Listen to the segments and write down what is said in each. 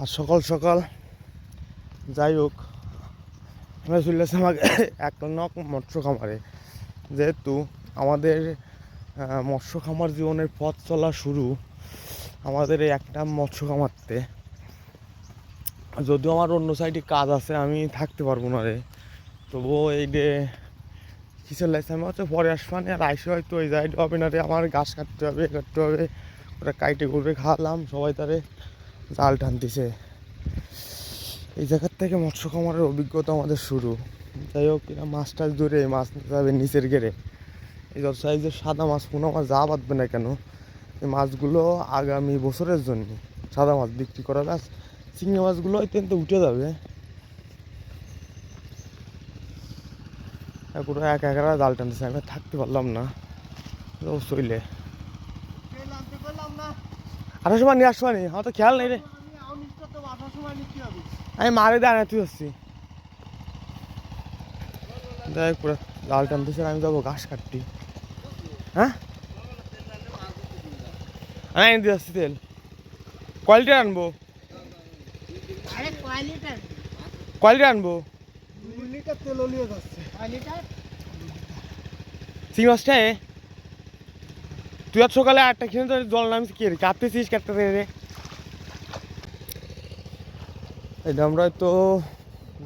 আর সকাল সকাল যাই হোক আমরা চলে আসছি আমাকে এক নক মৎস্য খামারে। যেহেতু আমাদের মৎস্য খামার জীবনের পথ চলা শুরু আমাদের এই একটা মৎস্য খামারতে। যদিও আমার অন্য সাইডে কাজ আছে, আমি থাকতে পারব না রে। তবুও এই যে কিসের লাগছে আমি হচ্ছে পরে আসবানি আর আইসে হয়তো ওই সাইড হবে না রে, আমার গাছ কাটতে হবে কাটতে হবে ওটা কাইটে করে খাওয়ালাম সবাই তারে। জাল টানতেছে। এই জায়গার থেকে মৎস্য খামারের অভিজ্ঞতা আমাদের শুরু। যাই হোক, এরা মাছ টাছ ধরে মাছ নিতে যাবে নিচের গেড়ে। এই যত সাইজের সাদা মাছ কোনো মাছ যা বাঁধবে না কেন, এই মাছগুলো আগামী বছরের জন্য সাদা মাছ বিক্রি করা গাছ, চিংড়ি মাছগুলো হয়তো উঠে যাবে। পুরো এক একারা জাল টানতেছে, আমি থাকতে পারলাম না। ও চইলে খেলাম তো করলাম না আসার সময় নিয়ে আসবানি আমার তো খেয়াল নেই রে। আমি মারে দাঁড়ায় তুই হচ্ছি দেখ পুরো জাল টানতেছে আমি যাব ঘাস কাটতি। হ্যাঁ? আমি এনে দিয়ে আসছি তেল। কোয়ালিটি আনব? আরে কোয়ালিটি আনব। দুই লিটার তেল নিয়ে যাচ্ছে। কয় মাছটা এ? তুই আজ সকালে আটটা খেয়ে তোর জল নামিস কি রে? কাঁপতেছিস কাটতে রে। এটা আমরা তো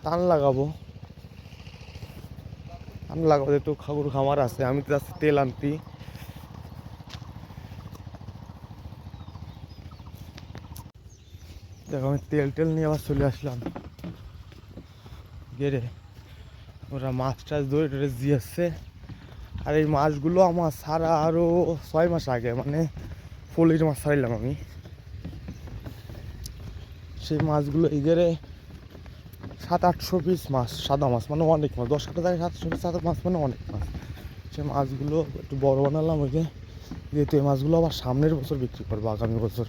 ধান লাগাবো। ধান লাগাবো তো খাগুর খামার আছে, আমি তো যাচ্ছি তেল আনতি দেখো, আমি তেল টেল নিয়ে আবার চলে আসলাম। গেরে ওরা মাছ টাছ ধরে টরে জিয়াচ্ছে। আর এই মাছগুলো আমার সারা আরও ছয় মাস আগে মানে ফলির মাছ ছাড়লাম আমি। সেই মাছগুলো এগেরে সাত, আটশো পিস মাছ, সাদা মাছ মানে অনেক মাছ। দশ টাকা থেকে সাতশো পিস সাদা মাছ মানে অনেক মাছ। সেই মাছগুলো একটু বড় বানালাম ওই যে যেহেতু এই মাছগুলো আবার সামনের বছর বিক্রি করব আগামী বছর।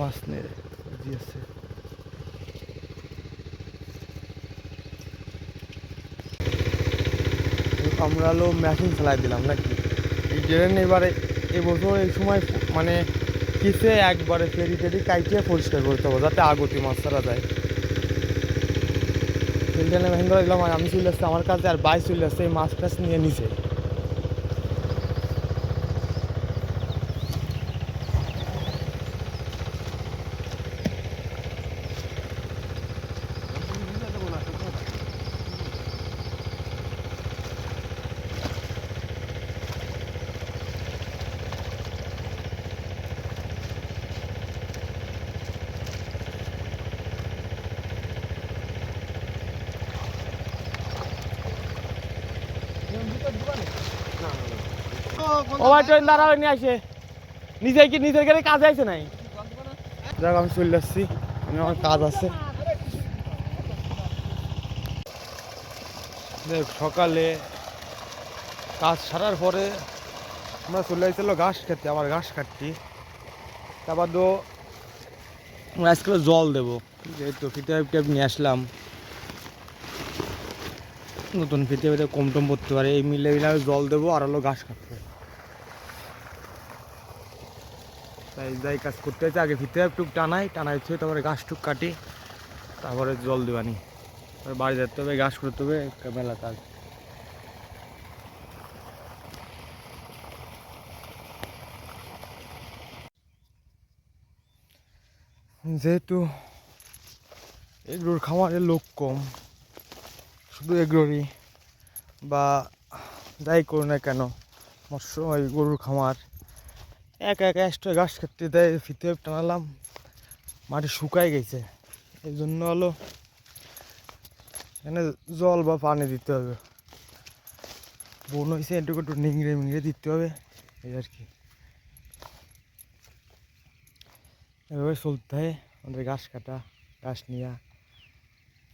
মাছ দিয়েছে আমরা হলো মেশিন চালাই দিলাম নাকি? এই ড্রেন এবারে এবছর এই সময় মানে কিসে একবারে ফেরি টেরি কাইটে পরিষ্কার করতে হবে যাতে আগতি মাছ যায়। ফিল্টারে মেশিন ধরে দিলাম, আর আমি চলে আসছি আমার কাছে, আর বাইশ চলে আসছে এই মাছ টাছ নিয়ে নিছে ও ভাই ট্রেন দাঁড়াও নিয়ে আসে। নিজে কি নিজের গাড়ি কাজে আছে নাই? যাক আমি চলে আসছি। আমি আমার কাজ আছে। দেখ সকালে কাজ সারার পরে আমরা চলে আসছিল ঘাস খেতে আবার ঘাস কাটছি। তারপর তো আজকে জল দেবো। যেহেতু ফিতে টেপ নিয়ে আসলাম। নতুন ফিতে কম টম পড়তে পারে। এই মিলে মিলে আমি জল দেবো আর হলো ঘাস কাটবো তাই যাই কাজ করতে হচ্ছে আগে ফিতে টুক টানাই টানাই হচ্ছে তারপরে ঘাস টুক কাটি, তারপরে জল দেবানি তারপরে বাড়ি যেতে হবে, গাছ করতে হবে, একটা মেলা কাজ। যেহেতু এগুলোর খামারে লোক কম, শুধু এগুলোরই বা যাই করো না কেন, মৎস্য, ওই গরুর খামার একা একা এক্সট্রা ঘাস কাটতে দেয়, ফিতে টানালাম মাটি শুকায় গেছে। এই জন্য হলো এখানে জল বা পানি দিতে হবে। বোন হয়েছে এটুকু একটু নিংড়ে মিংড়ে দিতে হবে, এই আর কি। এভাবে চলতে হয়, আমাদের ঘাস কাটা, ঘাস নেওয়া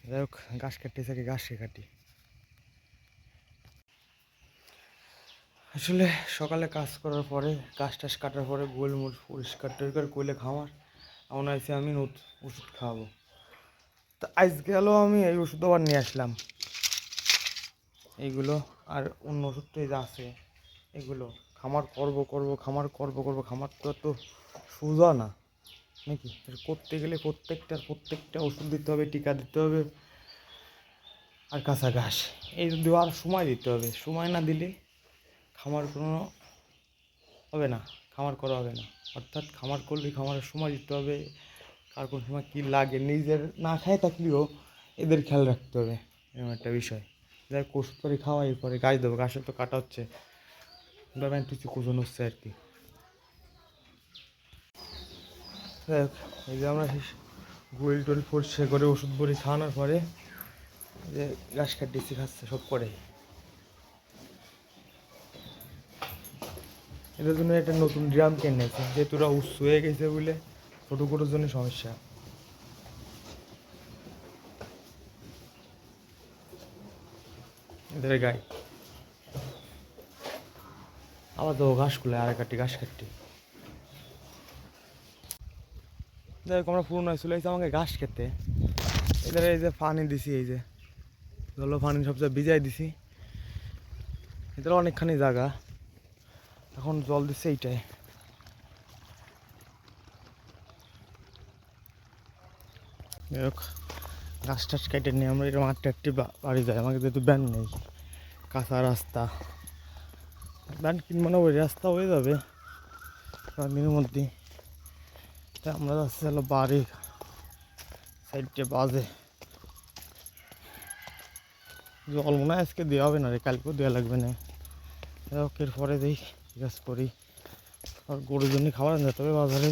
যাই হোক, ঘাস কাটতে থাকে ঘাসকে কাটি। আসলে সকালে কাজ করার পরে গাছ টাছ কাটার পরে গোলমোল পরিষ্কার টরিষ্কার করলে খামার এমন আছে আমি নত- ওষুধ খাওয়াবো। তা আজ গেলেও আমি এই ওষুধ আবার নিয়ে আসলাম। এইগুলো আর অন্য ওষুধ তো এই আছে, এগুলো খামার করব করব, খামার, করব করব, খামার তো তো সোজা না, নাকি? করতে গেলে প্রত্যেকটার প্রত্যেকটা ওষুধ দিতে হবে, টিকা দিতে হবে, আর কাঁচা ঘাস। এই দেওয়ার সময় দিতে হবে, সময় না দিলে খামার কোনো হবে না খামার করা হবে না। অর্থাৎ খামার করলে খামারের সময় দিতে হবে কার কোন সময় কী লাগে নিজের না খায় থাকলেও এদের খেয়াল রাখতে হবে এরকম একটা বিষয়। যাই ওষুধ করে খাওয়াই পরে গাছ দেবো গাছের তো কাটা হচ্ছে। ব্যাপার কিছু কোজন হচ্ছে আর কি। যাই হোক, এই যে আমরা গোল টোল পরিষ্কার করে ওষুধ বড়ি খাওয়ানোর পরে যে ঘাস কাটিয়েছি খাচ্ছে সব করে এটার জন্য একটা নতুন ড্রাম কিনেছে, যেহেতু ওরা উৎস হয়ে গেছে বলে ছোটো কোটোর জন্য সমস্যা। এদের গাই আবার তো ঘাস খুলে আর কাটি ঘাস কাটি দেখ আমরা পুরনো চলে এসেছি আমাকে ঘাস খেতে। এদের এই যে পানি দিছি, এই যে জল পানি সব জায়গায় ভিজাই দিছি। এদের অনেকখানি জায়গা। এখন জল দিচ্ছে এইটাই। গাছ টাছ কেটে নিয়ে আমরা এরকম আটটা আটটি বাড়ি যাই। আমাকে যেহেতু ব্যান নেই, কাঁচা রাস্তা। ব্যান কিনবো না, ওই রাস্তা হয়ে যাবে। কয়েকদিনের মধ্যেই তা আমরা যাচ্ছি হলো বাড়ি সাইডে বাজে। জল মনে হয় আজকে দেওয়া হবে না রে, কালকেও দেওয়া লাগবে না। এরপরে দিই জিজ্ঞাসা করি আর গরুর জন্য খাবার আনতে হবে বাজারে।